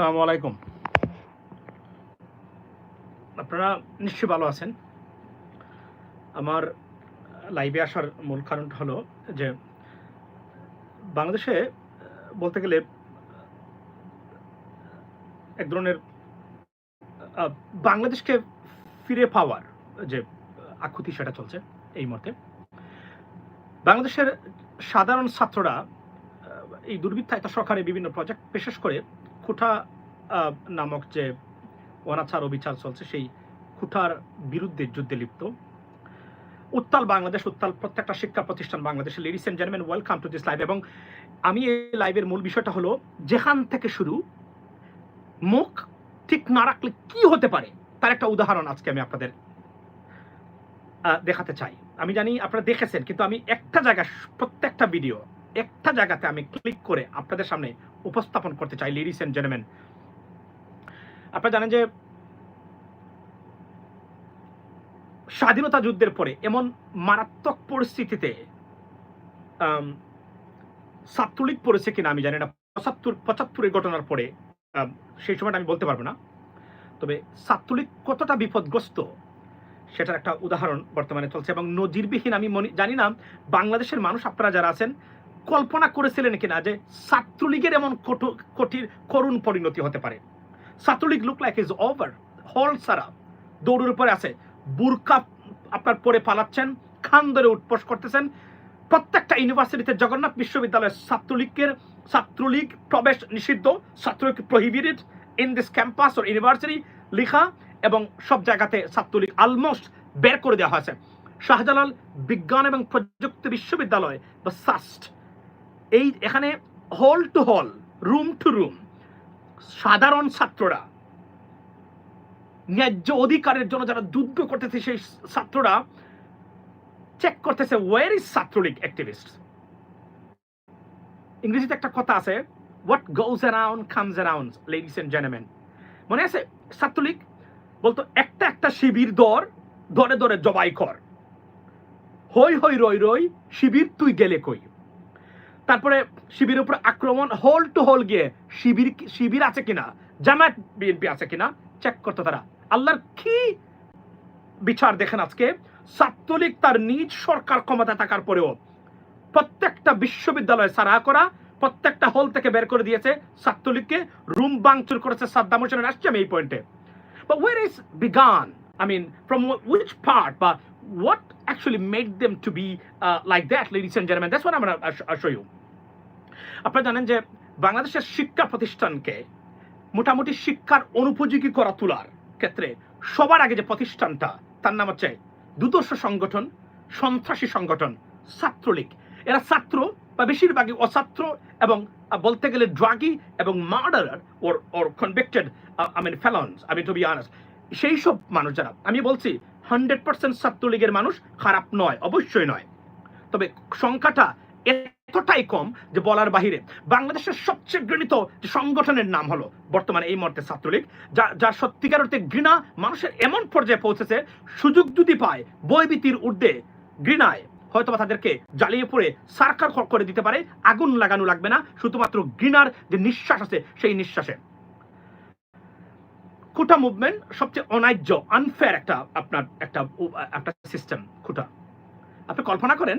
আসসালামু আলাইকুম। আপনারা নিশ্চয়ই ভালো আছেন। আমার লাইভে আসার মূল কারণটা হলো যে, বাংলাদেশে, বলতে গেলে, এক ধরনের বাংলাদেশকে ফিরে পাওয়ার যে আকুতি সেটা চলছে এই মুহূর্তে। বাংলাদেশের সাধারণ ছাত্ররা এই দুর্বৃত্তায়িত সরকারের বিভিন্ন প্রজেক্ট বিশেষ করে কুঠা নামক যে অনাচার অবিচার চলছে, সেই কুঠার বিরুদ্ধে যুদ্ধে লিপ্ত। উত্তাল বাংলাদেশ, উত্তাল প্রত্যেকটা শিক্ষা প্রতিষ্ঠান বাংলাদেশে ladies and gentleman welcome to this live এবং আমি এই লাইভের মূল বিষয়টা হলো, যেখান থেকে শুরু, মুখ ঠিক না রাখলে কি হতে পারে, তার একটা উদাহরণ আজকে আমি আপনাদের দেখাতে চাই। আমি জানি আপনারা দেখেছেন, কিন্তু আমি একটা জায়গা প্রত্যেকটা ভিডিও একটা জায়গাতে আমি ক্লিক করে আপনাদের সামনে উপস্থাপন করতে চাই লেডিস এন্ড জেন্টলম্যান আপনারা জানেন যে স্বাধীনতা যুদ্ধের পরে এমন মারাত্মক পরিস্থিতিতে ছাত্রলীগ পড়েছে কিনা আমি জানি না। পঁচাত্তর, পঁচাত্তরের ঘটনার পরে সেই সময়টা আমি বলতে পারব না। তবে ছাত্রলীগ কতটা বিপদগ্রস্ত সেটার একটা উদাহরণ বর্তমানে চলছে এবং নজিরবিহীন আমি মনে, জানি না বাংলাদেশের মানুষ আপনারা যারা আছেন, কল্পনা করেছিলেন কিনা যে ছাত্রলীগের এমন কঠো- কঠিন, করুণ পরিণতি হতে পারে। Chhatra League look like is over হল সারা দৌড়ের উপরে আছে। বুরকা আপনার পরে পালাচ্ছেন, খান ধরে উৎপোষ করতেছেন। প্রত্যেকটা ইউনিভার্সিটিতে জগন্নাথ বিশ্ববিদ্যালয়ের ছাত্রলীগের ছাত্রলীগ প্রবেশ নিষিদ্ধ, Chhatra League prohibited in this campus or university লিখা এবং সব জায়গাতে ছাত্রলীগ অলমোস্ট বের করে দেওয়া হয়েছে। শাহজালাল বিজ্ঞান এবং প্রযুক্তি বিশ্ববিদ্যালয় বা সাস্ট এই এখানে হল two hall room two room সাধারণ ছাত্ররা, ন্যায্য অধিকারের জন্য যারা যুদ্ধ করতেছে, সেই ছাত্ররা চেক করতেছে ওয়ার ইজ ছাত্রলীগ অ্যাক্টিভিস্ট ইংরেজিতে একটা কথা আছে what goes around comes around ladies and gentleman মনে আছে? ছাত্রলীগ বলতো, একটা একটা শিবির দর ধরে ধরে জবাই কর। হই হই রই রই, শিবির তুই গেলে কই? তারপরে শিবিরের উপর আক্রমণ হোল টু হোল গিয়ে শিবির শিবির আছে কিনা জামায়াত বিএনপি আছে কিনা চেক করতো তারা আল্লাহর কি বিচার দেখেন আজকে ছাত্রলীগ তার নিজ সরকার ক্ষমতা থাকার পরেও প্রত্যেকটা বিশ্ববিদ্যালয় সারা করা প্রত্যেকটা হল থেকে বের করে দিয়েছে ছাত্রলীগকে রুম বাংচুর করেছে সাদ্দাম হোসেনের আসছে আমি এই পয়েন্টে where is began? I mean, from wh- which part? But what actually made them to be uh, like that, ladies and gentlemen? আপনারা জানেন যে বাংলাদেশের শিক্ষা প্রতিষ্ঠানকে মোটামুটি শিক্ষার অনুপযোগী করা তোলার ক্ষেত্রে সবার আগে যে প্রতিষ্ঠানটা, তার নাম হচ্ছে দুদর্শ সংগঠন, সন্ত্রাসী সংগঠন, ছাত্রলীগ। এরা ছাত্র বা বেশিরভাগই অছাত্র এবং বলতে গেলে ড্রাগি এবং মার্ডারার ওর ওর কনভিক্টেড আই মিন ফেলন্স আমি টু বি আনার্স সেই সব মানুষ যারা, আমি বলছি হান্ড্রেড পার্সেন্ট ছাত্রলীগের মানুষ খারাপ নয়, অবশ্যই নয়। তবে সংখ্যাটা এতটাই কম যে বলার বাহিরে বাংলাদেশের সবচেয়ে ঘৃণিত যে সংগঠনের নাম হলো, বর্তমানে এই মুহূর্তে ছাত্রলীগ, যা যা সত্যিকার অর্থে ঘৃণা মানুষের এমন পর্যায়ে পৌঁছেছে, সুযোগ যদি পায় বইবিতির ঊর্ধ্বে ঘৃণায় হয়তো তাদেরকে জ্বালিয়ে পড়ে সার্কার করে দিতে পারে, আগুন লাগানো লাগবে না, শুধুমাত্র ঘৃণার যে নিঃশ্বাস আছে, সেই নিঃশ্বাসে। খুঁটা মুভমেন্ট সবচেয়ে অন্যায্য আনফেয়ার একটা আপনার, একটা একটা সিস্টেম খুঁটা। আপনি কল্পনা করেন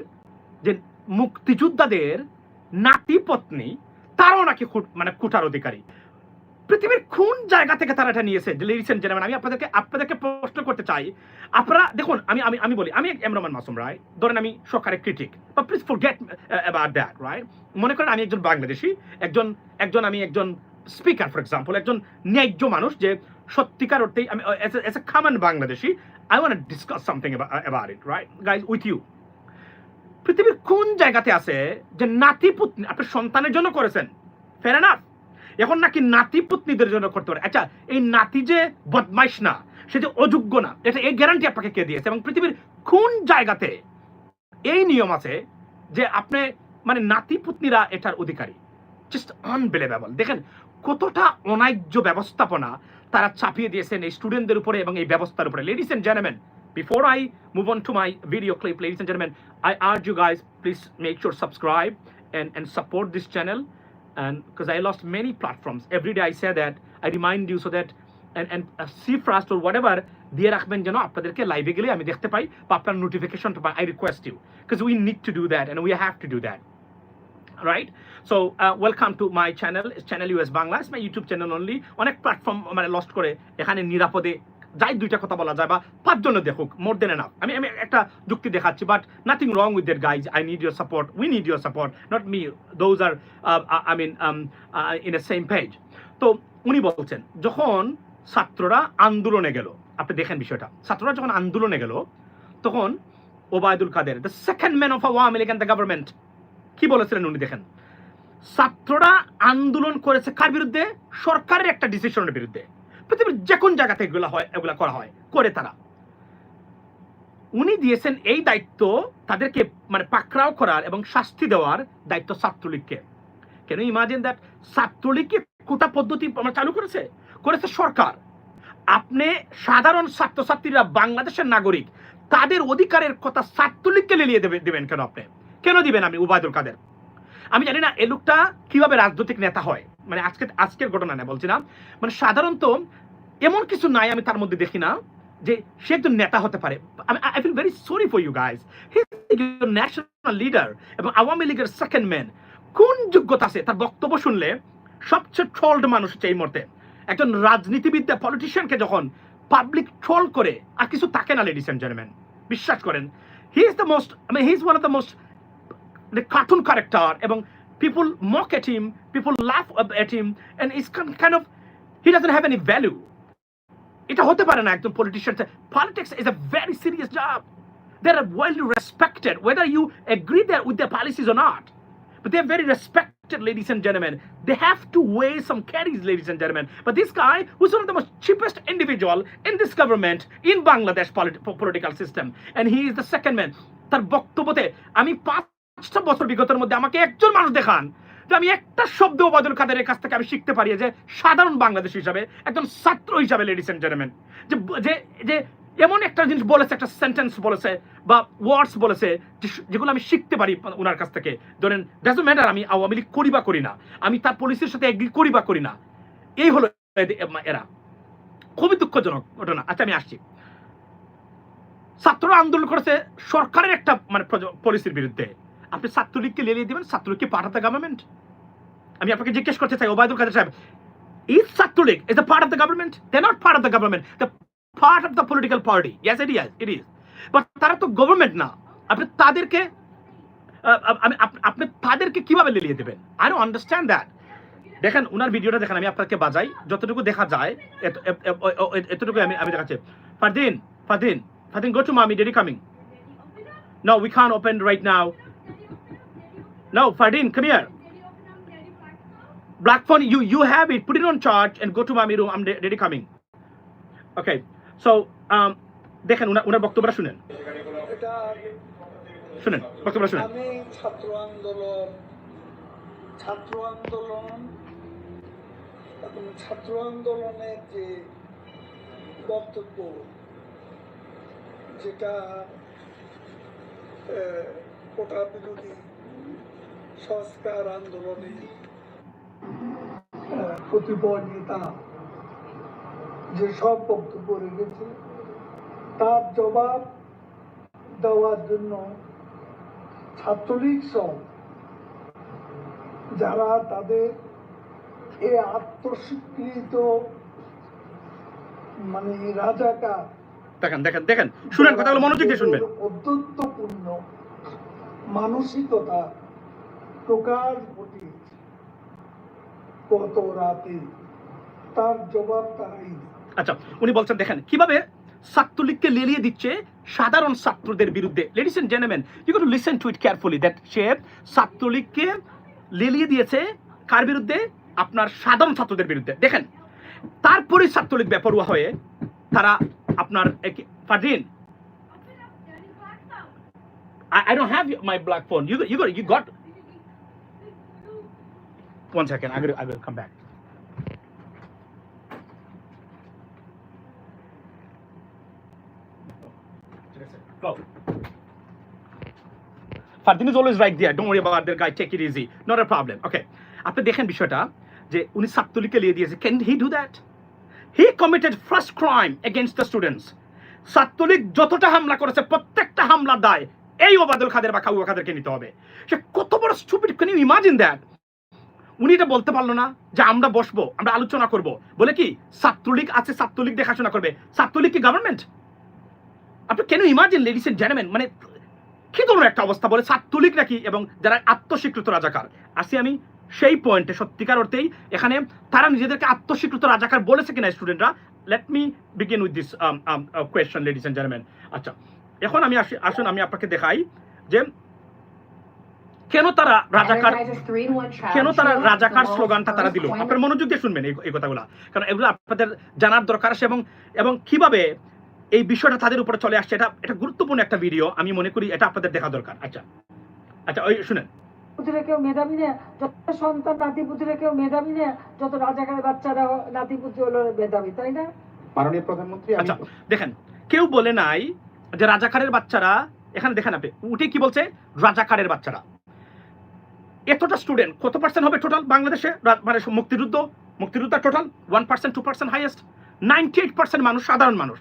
যে মুক্তিযোদ্ধাদের নাতি পত্নী, তারাও নাকি মানে কুটার অধিকারী। পৃথিবীর কোন জায়গা থেকে তারা এটা নিয়েছে? এন্ড জেন্টলম্যান আমি আপনাদেরকে আপনাদেরকে প্রশ্ন করতে চাই। আপনারা, দেখুন, আমি আমি আমি বলি, আমি এমরমান মাসুম রায় ধরেন আমি সরকারের ক্রিটিক বা please forget about that right মনে করেন আমি একজন বাংলাদেশি, একজন একজন আমি একজন স্পিকার ফর এক্সাম্পল একজন ন্যায্য মানুষ যে সত্যিকার অর্থেই আমি S A Khaman Bangladeshi I want discuss something about it right guys with you পৃথিবীর কোন জায়গাতে আছে যে নাতি পুত্নী আপনি সন্তানের জন্য করেছেন? ফের এখন নাকি নাতি পুত্নীদের জন্য করতে পারে। আচ্ছা এই নাতি যে বদমাইশ না, সে যে অযোগ্য না, এটা এই গ্যারান্টি আপনাকে কে দিয়েছে? এবং পৃথিবীর কোন জায়গাতে এই নিয়ম আছে যে আপনি মানে নাতি পুত্নীরা এটার অধিকারী? জাস্ট আনবিলিভেবল দেখেন, কতটা অনার্য ব্যবস্থাপনা তারা চাপিয়ে দিয়েছেন এই স্টুডেন্টদের উপরে এবং এই ব্যবস্থার উপরে। Ladies and gentleman Before I move on to my video clip, ladies and gentlemen, I urge you guys, please make sure subscribe and, and support this channel. and because I lost many platforms, every day I say that, I remind you so that, and, and uh, see first or whatever, দিয়ে রাখবেন যেন আপনাদেরকে লাইভে গেলে আমি দেখতে পাই বা আপনার নোটিফিকেশনটা পাই I request you because we need to do that and we have to do that right so welcome to my channel channel US Bangla is my YouTube channel only অনেক প্ল্যাটফর্ম মানে লস্ট করে এখানে নিরাপদে যাই দুইটা কথা বলা যায় বা পাঁচজনে দেখুক মোর দেন এনাফ আমি আমি একটা যুক্তি দেখাচ্ছি but nothing wrong with their guys I need your support we need your support not me those are I mean in a same page তো উনি বলছেন, যখন ছাত্ররা আন্দোলনে গেল, আপনি দেখেন বিষয়টা। ছাত্ররা যখন আন্দোলনে গেল, তখন Obaidul Quader the second man of Awami League the government কি বলেছিলেন উনি দেখেন? ছাত্ররা আন্দোলন করেছে কার বিরুদ্ধে? সরকারের একটা ডিসিশনের বিরুদ্ধে। পৃথিবীর যে কোন জায়গাতে এগুলো হয়, এগুলা করা হয়, করে তারা। উনি দিয়েছেন এই দায়িত্ব তাদেরকে মানে পাকড়াও করার এবং শাস্তি দেওয়ার দায়িত্ব ছাত্রলীগকে। কেন ইমাজিন দ্যাট ছাত্রলীগকে কোটা পদ্ধতি আমরা চালু করেছে? করেছে সরকার। আপনি সাধারণ ছাত্রছাত্রীরা, বাংলাদেশের নাগরিক, তাদের অধিকারের কথা ছাত্রলীগকে লেলিয়ে দেবে দেবেন কেন আপনি? কেন দিবেন আমি উবায়দুল কাদের? আমি জানি না এ লোকটা কীভাবে রাজনৈতিক নেতা হয়। মানে আজকে, আজকের ঘটনা না বলছি না। মানে সাধারণত এমন কিছু নাই আমি তার মধ্যে দেখি না যে সে একজন নেতা হতে পারে। I feel very sorry for you guys national leader এবং আওয়ামী লীগের সেকেন্ড ম্যান কোন যোগ্যতা আছে? তার বক্তব্য শুনলে সবচেয়ে ট্রলড মানুষ হচ্ছে এই মুহূর্তে। একজন রাজনীতিবিদ্যা পলিটিশিয়ানকে যখন পাবলিক ট্রল করে, আর কিছু থাকে না লেডিস অ্যান্ড জেন্টলম্যান বিশ্বাস করেন। He is the most mean he is one of the most the cartoon character এবং people mock at him people laugh at him and it's kind kind of he doesn't have any value এটা হতে পারে না একজন politician politics is a very serious job they are well respected whether you agree there with their policies or not but they're very respected ladies and gentlemen they have to weigh some carries ladies and gentlemen but this guy who's one of the most cheapest individual in this government in bangladesh polit- political system and he is the second man তার বক্তব্যতে আমি পাঁচটা বছর বিগতের মধ্যে আমাকে একজন মানুষ দেখান যে আমি একটা শব্দ ওবায়দুল কাদেরের কাছ থেকে আমি শিখতে পারি যে সাধারণ বাংলাদেশ হিসাবে, একজন ছাত্র হিসাবে লেডিস এন্ড জেন্টলম্যান যে যে এমন একটা জিনিস বলেছে, একটা সেন্টেন্স বলেছে বা ওয়ার্ডস বলেছে যেগুলো আমি শিখতে পারি ওনার কাছ থেকে। ধরেন ডাজন্ট ম্যাটার আমি আওয়ামী লীগ করি বা করি না, আমি তার পুলিশের সাথে এগ্রি করি বা করি না, এই হলো এরা। খুবই দুঃখজনক ঘটনা। আচ্ছা আমি আসছি। ছাত্ররা আন্দোলন করেছে সরকারের একটা মানে পলিসির বিরুদ্ধে। আপনি ছাত্রলীগকে লেলিয়ে দিবেন ছাত্রলীগকে পাঠাতে গভর্নমেন্ট আমি আপনাকে জিজ্ঞেস করতে চাই ওবায়দুল কাদের সাহেব is Chhatra League is the part of the government they not part of the government the part of the political party yes it yes it is but তারা তো গভর্নমেন্ট না। আপনি তাদেরকে আমি আপনি তাদেরকে কীভাবে লেলিয়ে দেবেন? আই ডোন্ট আন্ডারস্ট্যান্ড দ্যাট দেখেন ওনার ভিডিওটা দেখেন আমি আপনাকে বাজাই যতটুকু দেখা যায় এতটুকু আমি আমি দেখাচ্ছি। Fardin Fardin Fardin go to mummy daddy coming No, we can't open right now. No, Fardin, come here. Black phone, you you have it. Put it on charge and go to mommy room. I'm ready coming. Okay. So, um, দেখেন উনার বক্তব্যটা শুনেন শুনেন বক্তব্যটা শুনেন আমি ছাত্র আন্দোলন ছাত্র আন্দোলন এবং ছাত্র আন্দোলনের যে বক্তব্য যেটা কোটা বিরোধী সংস্কার আন্দোলনে। কতিপয় নেতা যে সব বক্তব্য রেখেছে তার জবাব দেওয়ার জন্য ছাত্রলীগ সহ যারা তাদের এ আত্মস্বীকৃত মানে রাজাকার দেখেন দেখেন দেখেন। শুনেন কথাগুলো মনোযোগ দিয়ে শুনবেন। অত্যন্তপূর্ণ মানসিকতা প্রকাশ ঘটিয়েছে। গত রাতে তার জবাব তারাই আচ্ছা উনি বলছেন দেখেন কীভাবে ছাত্রলীগকে লেলিয়ে দিচ্ছে সাধারণ ছাত্রদের বিরুদ্ধে। Ladies and gentleman you to listen to it carefully that সে ছাত্রলীগকে লেলিয়ে দিয়েছে কার বিরুদ্ধে? আপনার সাধারণ ছাত্রদের বিরুদ্ধে। দেখেন তারপরে ছাত্রলীগ বেপরোয়া হয়ে তারা আপনার Fardeen I, I don't have my black phone. You you got you got one second. I will I come back. Go. Fardin is always right there. Don't worry about that guy. Take it easy. Not a problem. Okay. আপনি দেখেন বিষয়টা, যে উনি ছাত্রলীগকে লিয়ে দিয়েছে can he do that he committed first crime against the students Chhatra League যতটা হামলা করেছে, প্রত্যেকটা হামলা দায় এই ওবাদুল খাদের বা কাউয়া খাদেরকে নিতে হবে সে কত বড় stupid can you imagine that উনি এটা বলতে পারল না যে আমরা বসবো, আমরা আলোচনা করব। বলে কি, ছাত্রলীগ আছে, ছাত্রলীগ দেখাশোনা করবে। ছাত্রলীগ কি গভর্নমেন্ট আপনি কেন ইমাজিন লেডিস এন্ড জেন্টলম্যান মানে কি ধরনের একটা অবস্থা? বলে ছাত্রলীগ নাকি? এবং যারা আত্মস্বীকৃত রাজাকার। আসি আমি সেই পয়েন্টে সত্যিকার অর্থেই এখানে তারা নিজেদেরকে আত্মস্বীকৃত রাজাকার বলেছে কিনা স্টুডেন্টরা let me begin with this question ladies and gentleman আচ্ছা এখন আমি আসি, আসুন, আমি আপনাকে দেখাই যে কেন তারা রাজাকার কেন তারা রাজাকার স্লোগানটা তারা দিল? আপনার মনোযোগ দিয়ে শুনবেন এই এই কথাগুলো। কারণ এগুলো আপনাদের জানার দরকার আছে এবং এবং কীভাবে এই বিষয়টা তাদের উপরে চলে আসছে এটা এটা গুরুত্বপূর্ণ একটা ভিডিও আমি মনে করি এটা আপনাদের দেখা দরকার। আচ্ছা। আচ্ছা ওই শুনেন। পুতুলে কেউ মেধাবী নেই যত সন্তান নাতি পুতুলে কেউ মেধাবী নেই যত রাজাকারের বাচ্চারা নাতি পুত্র হলো মেধাবী তাই না? মাননীয় প্রধানমন্ত্রী আচ্ছা দেখেন কেউ বলে নাই যে রাজাকারের বাচ্চারা এখানে দেখেন আপনি উঠে কি বলছে? রাজাকারের বাচ্চারা। এতটা স্টুডেন্ট কত পার্সেন্ট হবে টোটাল বাংলাদেশে? মানে মুক্তিযুদ্ধ মুক্তিযুদ্ধ total one percent two percent highest ninety eight percent মানুষ, সাধারণ মানুষ।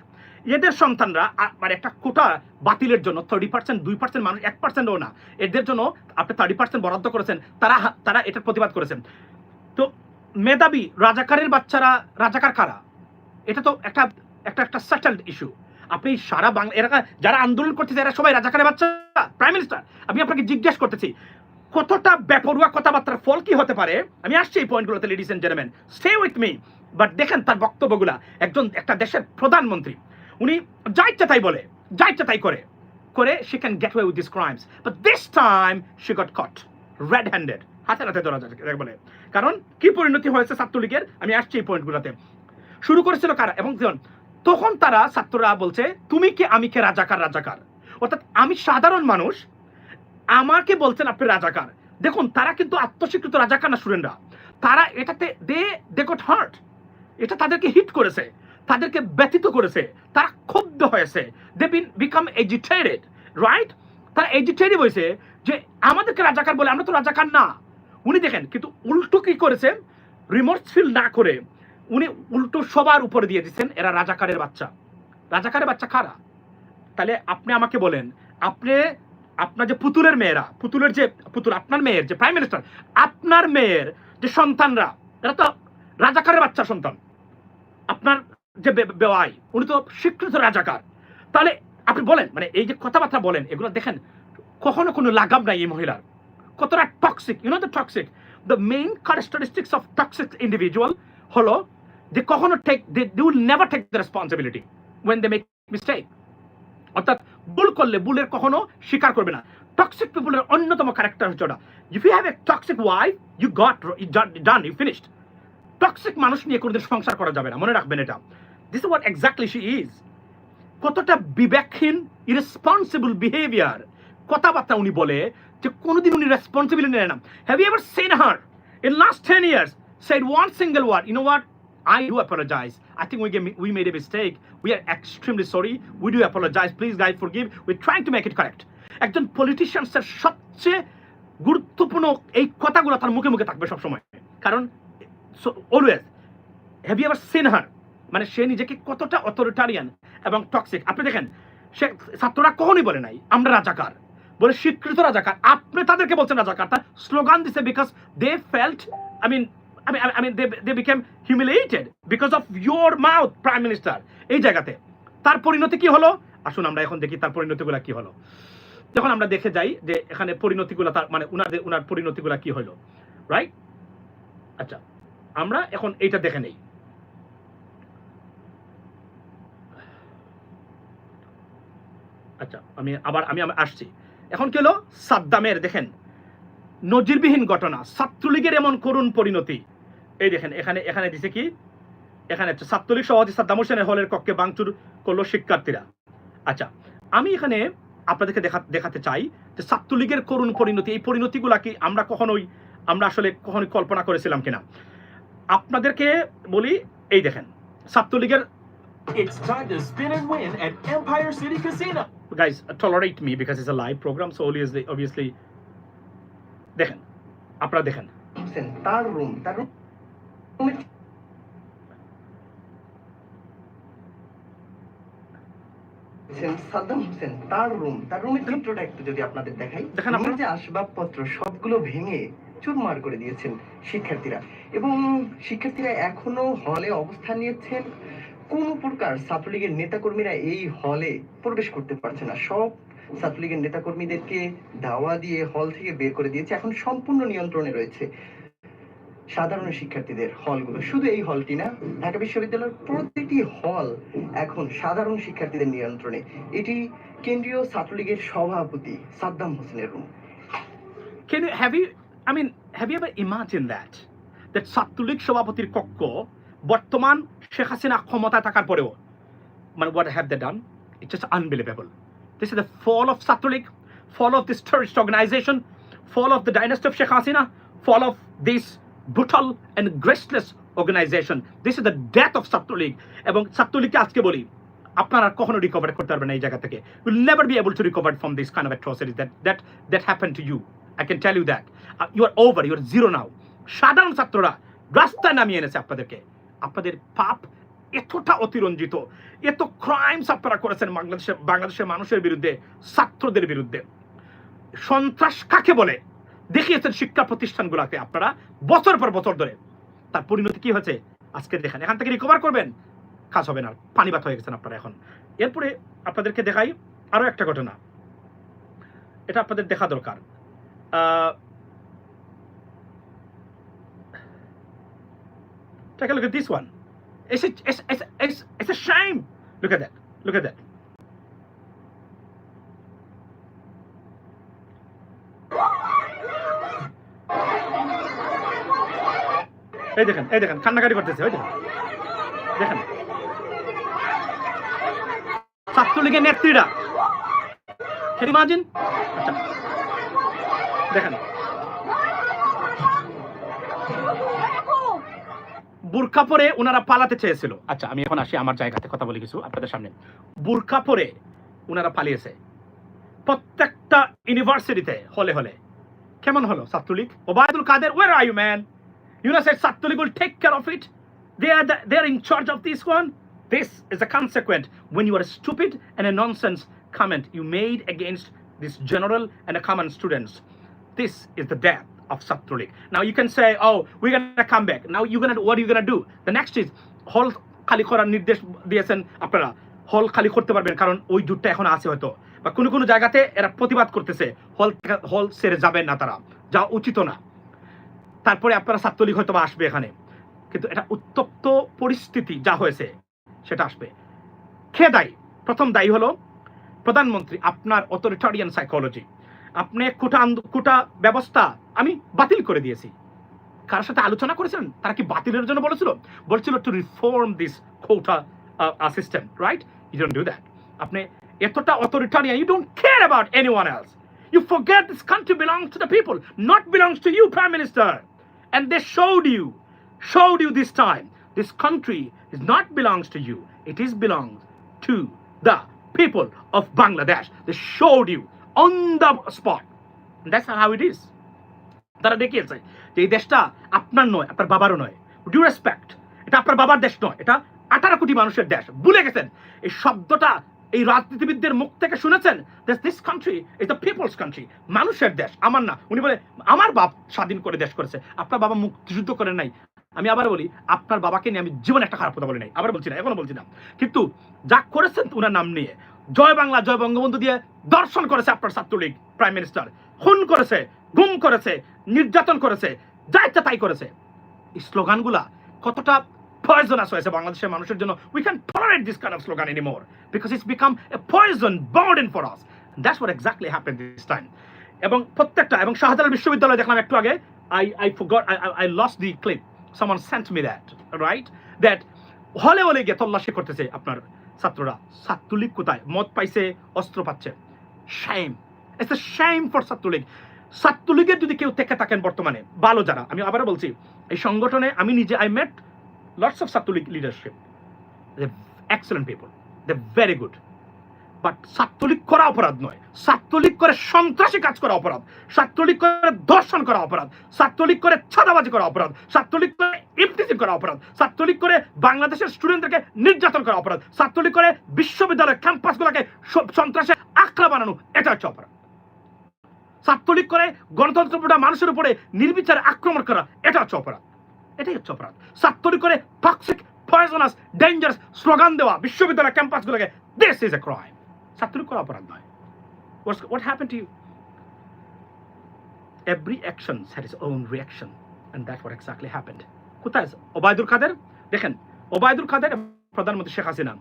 এদের সন্তানরা মানে একটা কোটা বাতিলের জন্য থার্টি পার্সেন্ট দুই পার্সেন্ট মানুষ, এক পার্সেন্টও না। এদের জন্য আপনি থার্টি পার্সেন্ট বরাদ্দ করেছেন, তারা তারা এটার প্রতিবাদ করেছেন। তো মেধাবী, রাজাকারের বাচ্চারা, রাজাকার কারা? এটা তো একটা একটা একটা সেটেলড ইস্যু আপনি সারা বাংলা এরা যারা আন্দোলন করতেছে, এরা সবাই রাজাকারের বাচ্চা প্রাইম মিনিস্টার আমি আপনাকে জিজ্ঞেস করতেছি কতটা বেপরুয়া কথাবার্তার ফল কি হতে পারে? আমি আসছি এই পয়েন্টগুলোতে ladies and gentleman stay with me but দেখেন তার বক্তব্যগুলা। একজন, একটা দেশের প্রধানমন্ত্রী, উনি যা ইচ্ছা তাই বলে, যা ইচ্ছা তাই করে। করে she can get away with this crimes but this time she got caught red handed হাতে হাতে ধরা যায় বলে। কারণ কি পরিণতি হয়েছে ছাত্রলীগের? আমি আসছি এই পয়েন্টগুলোতে। শুরু করেছিল কারা? এবং তখন তারা ছাত্ররা বলছে, তুমি কে আমি কে রাজাকার রাজাকার? অর্থাৎ আমি সাধারণ মানুষ আমাকে বলছেন আপনি রাজাকার। দেখুন, তারা কিন্তু আত্মস্বীকৃত রাজাকার না স্টুডেন্টরা তারা এটাতে, দে দে গট হার্ট। এটা তাদেরকে হিট করেছে, তাদেরকে ব্যথিত করেছে, তারা ক্ষুব্ধ হয়েছে। They been become agitated right তারা এজিটেটেড হয়েছে যে আমাদেরকে রাজাকার বলে, আমরা তো রাজাকার না। উনি দেখেন, কিন্তু উল্টো কি করেছেন রিমোর্স ফিল না করে উনি উল্টো সবার উপরে দিয়ে দিচ্ছেন, এরা রাজাকারের বাচ্চা। রাজাকারের বাচ্চা কারা? তাহলে আপনি আমাকে বলেন, আপনি আপনার যে পুতুলের মেয়েরা, পুতুলের যে পুতুল, আপনার মেয়ের যে প্রাইম মিনিস্টার আপনার মেয়ের যে সন্তানরা, এরা তো রাজাকারের বাচ্চা সন্তান। আপনার যে বেওয়াই, উনি তো স্বীকৃত রাজাকার। তাহলে আপনি বলেন মানে এই যে কথাবার্তা বলেন, এগুলো দেখেন, কখনো কোনো লাগাম নাই এই মহিলার। কতটা toxic you know the toxic the main characteristics of toxic individual হলো যে কখনো take they will never take the responsibility when they make mistake অর্থাৎ ভুল করলে ভুলের কখনো স্বীকার করবে না। টক্সিক পিপুলের অন্যতম ক্যারেক্টার হচ্ছে ওটা। If you have a toxic wife you got done you finished toxic মানুষ নিয়ে কোনোদিন সংসার করা যাবে না। মনে রাখবেন এটা। This what exactly she is কতটা বিবেকহীন ইরেসপন্সিবল বিহেভিয়ার কথাবার্তা উনি বলে যে কোনোদিন উনি রেসপন্সিবিলিটি নেয় না। Have you ever seen her in last ten years said one single word, you know I do apologize. I think we, gave, we made a mistake. We are extremely sorry. We do apologize. Please, guys, forgive. We're trying to make it correct. একজন পলিটিশিয়ানসের সবচেয়ে গুরুত্বপূর্ণ এই কথাগুলো তার মুখে মুখে থাকবে সবসময় কারণ always have you ever seen her মানে সে নিজেকে কতটা অথরিটারিয়ান এবং টক্সিক আপনি দেখেন সে ছাত্ররা কখনই বলে নাই আমরা রাজাকার বলে স্বীকৃত রাজাকার আপনি তাদেরকে বলছেন রাজাকার তার স্লোগান দিছে because they felt I mean I mean, I mean, they, they became humiliated because of your mouth, Prime Minister. এই জায়গাতে। তার পরিণতি কি হলো? আসুন আমরা এখন দেখি তার পরিণতিগুলো কি হলো। যখন আমরা দেখে যাই যে এখানে পরিণতিগুলো তার মানে উনাদের উনার পরিণতিগুলো কি হলো রাইট আচ্ছা আমরা এখন এইটা দেখে নেই। আচ্ছা আমি আবার আমি আমি আসছি। এখন কি হলো? সাদ্দামের দেখেন নজিরবিহীন ঘটনা ছাত্রলীগের এমন করুণ পরিণতি। এই দেখেন এখানে এখানে দিছে কি? এখানে হচ্ছে ছাত্রলীগ সভাপতি সাদ্দাম হোসেনের হলের কক্ষে ভাঙচুর করল শিক্ষার্থীরা। আচ্ছা আমি এখানে আপনাদেরকে দেখা দেখাতে চাই যে ছাত্রলীগের করুণ পরিণতি এই পরিণতিগুলা কি আমরা কখনোই আমরা আসলে কখনোই কল্পনা করেছিলাম কিনা? আপনাদেরকে বলি এই দেখেন ছাত্রলীগের It's time to spin and win at Empire City Casino. guys tolerate me because it's a live program so obviously obviously দেখেন আপনারা দেখেন। তার রুম তার রুমে সাদ্দাম হোসেন তার রুম তার রুমের চিত্রটা একটু যদি আপনাদের দেখাই। দেখান আপনারা। যে আসবাবপত্র সবগুলো ভেঙে চুরমার করে দিয়েছেন শিক্ষার্থীরা। এবং শিক্ষার্থীরা এখনও হলে অবস্থান নিয়েছেন। কোন প্রকার ছাত্রলীগের নেতাকর্মীরা এই হলে প্রবেশ করতে পারছে না। সব ছাত্রলীগের নেতাকর্মীদেরকে দাওয়া দিয়ে হল থেকে বের করে দিয়েছে। এখন সম্পূর্ণ নিয়ন্ত্রণে রয়েছে। সাধারণ শিক্ষার্থীদের হলগুলো শুধু এই হলটি না ঢাকা বিশ্ববিদ্যালয়ের প্রতিটি হল এখন সাধারণ শিক্ষার্থীদের নিয়ন্ত্রণে এটি কেন্দ্রীয় ছাত্রলীগের সভাপতি সাদ্দাম হোসেনের room Can you have you I mean have you ever imagined that that Chhatra League সভাপতির কক্ষ বর্তমান শেখ হাসিনা ক্ষমতায় থাকার পরেও মানে what have they done it's just unbelievable this is the fall of Chhatra League fall of this terrorist organization fall of the dynasty of Sheikh Hasina fall of this brutal and graceless organization. This is the death of Chhatra League এবং ছাত্রলীগকে আজকে বলি, আপনারা কখনো recover করতে পারবেন এই জায়গা থেকে। Will never be able to recover from this kind of that that that happen to you I can tell you that you are over you are zero now সাধারণ ছাত্ররা রাস্তায় নামিয়ে এনেছে আপনাদেরকে। আপনাদের পাপ এতটা অতিরঞ্জিত, এত ক্রাইমস আপনারা করেছেন বাংলাদেশের বাংলাদেশের মানুষের বিরুদ্ধে, ছাত্রদের বিরুদ্ধে। সন্ত্রাস কাকে বলে? দেখিয়েছেন শিক্ষা প্রতিষ্ঠানগুলোকে আপনারা বছর পর বছর ধরে। তার পরিণতি কি হয়েছে? আজকে দেখেন। এখান থেকে রিকভার করবেন। কাজ হবে না। পানি পানিবাত হয়ে গেছেন আপনারা এখন। এরপরে আপনাদেরকে দেখাই আরও একটা ঘটনা। এটা আপনাদের দেখা দরকার। Take a look at this one. It's a, it's, it's, it's, it's a. এই দেখেন এই দেখেন, কান্নাকাটি করতেছে, ওই দেখেন। দেখেন। ছাত্রলীগের নেত্রীরা। আচ্ছা। দেখেন। বুরকা পরে ওনারা পালাতে চেয়েছিল। আচ্ছা আমি এখন আসি আমার জায়গাতে, কথা বলি কিছু আপনাদের সামনে। বুরকা পরে ওনারা পালিয়েছে। প্রত্যেকটা ইউনিভার্সিটিতে হলে হলে। কেমন হলো Chhatra League? Obaidul Quader where you man you know said Chhatra League will take care of it they are they are in charge of this one this is a consequent when you are stupid and a nonsense comment you made against this general and a common students this is the death of Satrulik. Now you can say, oh, we're gonna come back. Now you're gonna what are you gonna do? The next is হল খালি করার নির্দেশ দিয়েছেন আপনারা হল খালি করতে পারবেন কারণ ওই দুধটা এখন আছে হয়তো বা কোনো কোনো জায়গাতে এরা প্রতিবাদ করতেছে হল হল ছেড়ে যাবেন না তারা যা উচিত না তারপরে আপনারা ছাত্রলীগ হয়তো আসবে এখানে। কিন্তু এটা উত্তপ্ত পরিস্থিতি যা হয়েছে, সেটা আসবে। খে দায়ী? প্রথম দায়ী হলো প্রধানমন্ত্রী, আপনার অথরিটারিয়ান সাইকোলজি আপনি কোটা কোটা ব্যবস্থা আমি বাতিল করে দিয়েছি। কার সাথে আলোচনা করেছেন তারা কি বাতিলের জন্য বলেছিল? বলছিল to reform this quota system right you don't do that আপনি এতটা authoritarian you don't care about anyone else you forget this country belongs to the people not belongs to you prime minister and they showed you showed you this time this country is not belongs to you it is belongs to the people of bangladesh they showed you on the spot And that's how it is তারা দেখিয়েছে যে এই দেশটা আপনার নয় আপনার বাবারও নয় ডিউ রেসপেক্ট এটা আপনার বাবার দেশ নয় এটা আঠারো কোটি মানুষের দেশ ভুলে গেছেন এই শব্দটা এই রাজনীতিবিদদের মুখ থেকে শুনেছেন? This country is the people's country মানুষের দেশ, আমার না। উনি বলে, আমার বাপ স্বাধীন করে দেশ করেছে, আপনার বাবা মুক্তিযুদ্ধ করেন নাই। আমি আবার বলি, আপনার বাবাকে নিয়ে আমি জীবনে একটা খারাপ কথা বলি নাই। আবার বলছি না, এখনও বলছি না। কিন্তু যা করেছেন উনার নাম নিয়ে, জয় বাংলা, জয় বঙ্গবন্ধু দিয়ে দর্শন করেছে আপনার ছাত্রলীগ প্রাইম মিনিস্টার খুন করেছে, গুম করেছে, নির্যাতন করেছে, যা ইচ্ছা তাই করেছে। স্লোগানগুলা কতটা পয়জনাস হয়েছে বাংলাদেশের মানুষের জন্য। We can tolerate this kind of slogan anymore because it's become a poison burden for us that's what exactly happen this time এবং প্রত্যেকটা, এবং শাহজালাল বিশ্ববিদ্যালয় দেখলাম একটু আগে। I I forgot I I lost the clip someone sent me that right that হলে হলে গিয়ে তল্লাশি করতেছে আপনার ছাত্ররা। ছাত্রলীগ কোথায়? মদ পাইছে, অস্ত্র পাচ্ছে। Shame it's a shame for Chhatra League. ছাত্রলীগের যদি কেউ থেকে থাকেন বর্তমানে, ভালো যারা, আমি আবারও বলছি, এই সংগঠনে আমি নিজে I met lots of Chhatra League leadership excellent people they very good but Chhatra League করা অপরাধ নয়। ছাত্রলীগ করে সন্ত্রাসী কাজ করা অপরাধ। ছাত্রলীগ করে দর্শন করা অপরাধ। ছাত্রলীগ করে ছাদাবাজি করা অপরাধ। ছাত্রলীগ করে ইফটিজিং করা অপরাধ। ছাত্রলীগ করে বাংলাদেশের স্টুডেন্টদেরকে নির্যাতন করা অপরাধ। ছাত্রলীগ করে বিশ্ববিদ্যালয় ক্যাম্পাসগুলোকে স- সন্ত্রাসের আখড়া বানানো। এটা হচ্ছে অপরাধ। ছাত্রলীগ করে গণতন্ত্রপূর্ণ মানুষের উপরে নির্বিচারে আক্রমণ করা। এটা হচ্ছে অপরাধ। এটাই হচ্ছে অপরাধ ছাত্রলীগ করে টক্সিক পয়জনাস ডেঞ্জারাস স্লোগান দেওয়া বিশ্ববিদ্যালয় ক্যাম্পাসগুলোকে this is a crime Chhatra League করা অপরাধ নয় what happened to you? Every action had its own reaction, and that's what exactly happened. কোথায়? ওবায়দুল কাদের দেখেন ওবায়দুল কাদের প্রধানমন্ত্রী শেখ হাসিনা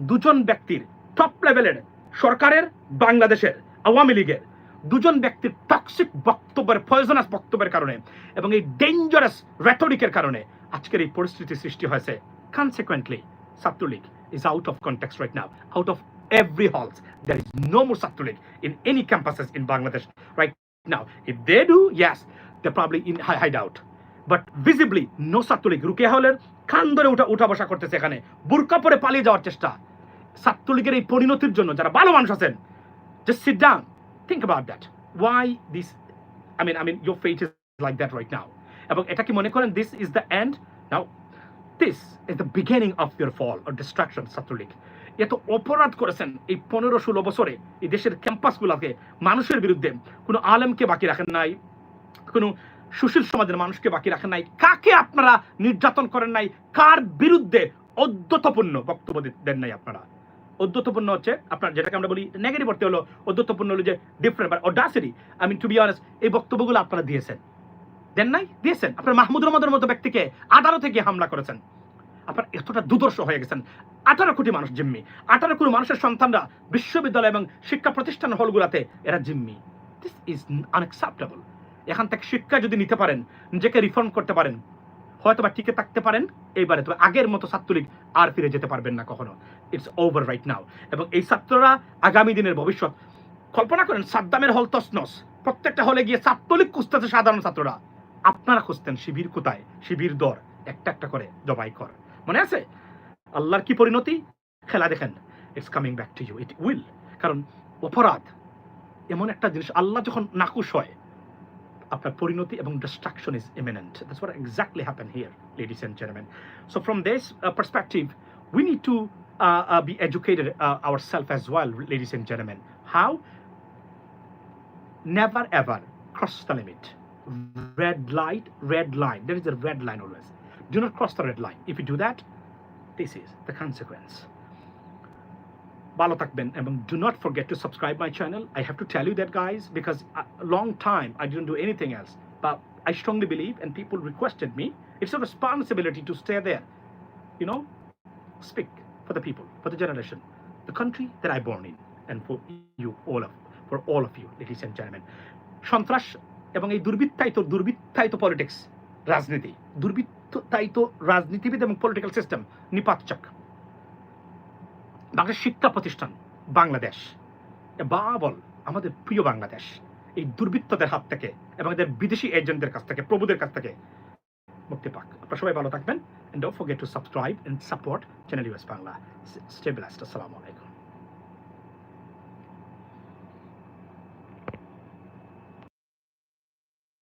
দুজন ব্যক্তির টপ লেভেলের সরকারের বাংলাদেশের আওয়ামী লীগের দুজন ব্যক্তির টক্সিক বক্তব্যের পয়জনাস বক্তব্যের কারণে এবং এই ডেঞ্জারাস রেটরিকের কারণে আজকের এই পরিস্থিতি সৃষ্টি হয়েছে। Consequently Chhatra League is out of context right now, out of every halls. There is no more Chhatra League in any in Bangladesh right now. If they do, yes they're probably in, hi- hideout but visibly, no Chhatra League Rokeya হলের কান ধরে উঠা উঠা বসা করতেছে এখানে। বুরকা পরে পালিয়ে যাওয়ার চেষ্টা। ছাত্রলীগের এই পরিণতির জন্য যারা ভালো মানুষ আছেন, just sit think about that. Why this, I mean I mean, your fate is like that right now. এবং এটা কি মনে করেন this is the end. Now, this is the beginning of your fall or destruction Chhatra League এত অপরাধ করেছেন এই পনেরো ষোলো বছরে এই দেশের ক্যাম্পাসগুলোকে, মানুষের বিরুদ্ধে, কোনো আলেমকে বাকি রাখেন নাই, কোনো সুশীল সমাজের মানুষকে বাকি রাখেন নাই, কাকে আপনারা নির্যাতন করেন নাই, কার বিরুদ্ধে অদ্যতপূর্ণ বক্তব্য দেন নাই আপনারা? অদ্যতপূর্ণ হচ্ছে, আপনার যেটাকে আমরা বলি নেগেটিভ অর্থে হলো অদ্যতপূর্ণ হলো যে ডিফারেন্ট বা অডাসিটি আমি টু বি অনেস্ট এই বক্তব্যগুলো আপনারা দিয়েছেন। দেন নাই? দিয়েছেন। আপনার মাহমুদ রহমদের মতো ব্যক্তিকে আদালতে গিয়ে হামলা করেছেন। আপনার এতটা দুদর্শ হয়ে গেছেন। আঠারো কোটি মানুষ জিম্মি। আঠারো কোটি মানুষের সন্তানরা বিশ্ববিদ্যালয় এবং শিক্ষা প্রতিষ্ঠান হলগুলাতে এরা জিম্মি। দিস ইজ আনএক্সেপ্টেবল এখান থেকে শিক্ষা যদি নিতে পারেন, নিজেকে রিফর্ম করতে পারেন হয়তো বা টিকে থাকতে পারেন, এইবারে তবে আগের মতো ছাত্রলীগ আর ফিরে যেতে পারবেন না কখনো। ইটস ওভার রাইট নাও এবং এই ছাত্ররা আগামী দিনের ভবিষ্যৎ, কল্পনা করেন সাদ্দামের হল তসনস প্রত্যেকটা হলে গিয়ে ছাত্রলীগ খুঁজতেছে সাধারণ ছাত্ররা। আপনারা খুঁজতেন শিবির কোথায়? শিবির দর, একটা একটা করে জবাই কর। মনে আছে? আল্লাহর কি পরিণতি? খেলা দেখেন। It's coming back to you it will কারণ অপরাধ এমন একটা জিনিস, আল্লাহ যখন নাকুশ হয় আপনার পরিণতি এবং destruction is imminent that's what exactly happened here ladies and gentlemen so from this uh, perspective we need to uh, uh, be educated uh, ourselves as well ladies and gentlemen how never ever cross the limit red light red line there is a red line always do not cross the red line if you do that this is the consequence ভালো থাকবেন এবং not forget to subscribe my channel i have to tell you that guys because a long time i didn't do anything else but i strongly believe and people requested me it's a responsibility to stay there you know speak for the people for the generation the country that i born in and for you all of for all of you ladies and gentlemen সন্ত্রাস এবং এই দুর্বৃত্তায়িত দুর্বৃত্তায়িত politics রাজনীতি দুর্বৃত্তায়িত রাজনীতিবিদ এবং political system নিপাতচক Bangladesh শিক্ষা প্রতিষ্ঠান, বাংলাদেশ। এ bubble আমাদের প্রিয় বাংলাদেশ। এই দুর্বৃত্তদের হাত থেকে এবং এদের বিদেশি এজেন্টদের কাছ থেকে, প্রভুদের কাছ থেকে মুক্তি পাক। আপনারা সবাই ভালো থাকবেন। And don't forget to subscribe and support channel US Bangla stay আসসালামু আলাইকুম